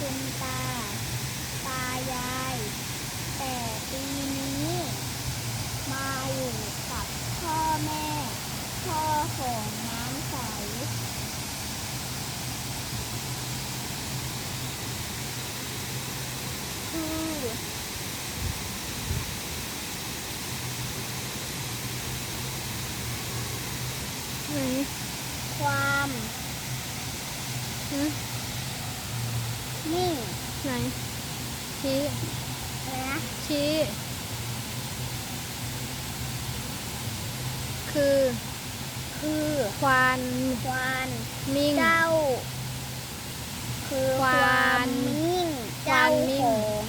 คุณตา ตายาย แต่ปีนี้ มาอยู่กับพ่อแม่ พ่อของน้ำใส คือไหนความฮะ นิ่งไหน ชี้ อะไรนะชี้ คือ คือควานควานมิ่ง เจ้า คือคควาวานมมิ่งควาเจ้านมิ่ง ของ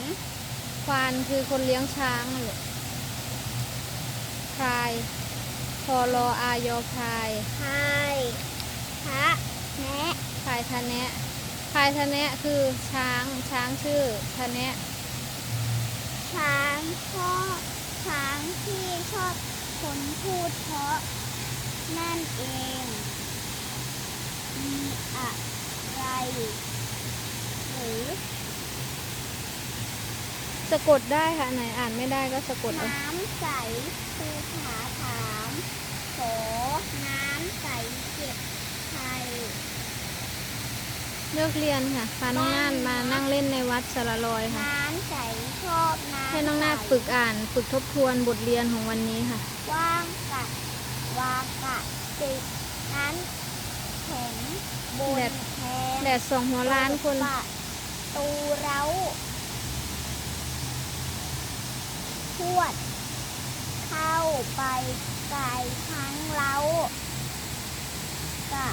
ควานคือคนเลี้ยงช้างนั่นแหละพรายพอรออายอพรายพายพระแนะพายทะแนะ พายทะแนะคือช้างช้างชื่อทะแนะช้างชอบช้างที่ชอบคนพูดเพราะนั่นเอง มีอะไรหรือสะกดได้ค่ะไหนอ่านไม่ได้ก็สะกดเอาน้ำใสคือขาถามขอน้ำใสเก็บไข่ เลิกเรียนค่ะพาน้องน่านมานั่งเล่นในวัดสระลอยค่ะ น้ำใสชอบน้ำให้น้องนาดใสฝึกอ่านฝึกทบทวนบทเรียนของวันนี้ค่ะ ว่างกะวากะติดนั้นแข็งบนแดด แทนแดดสองหัวล้านคนประตูเร้าพวด เข้าไปไกลทั้งเล้ากะ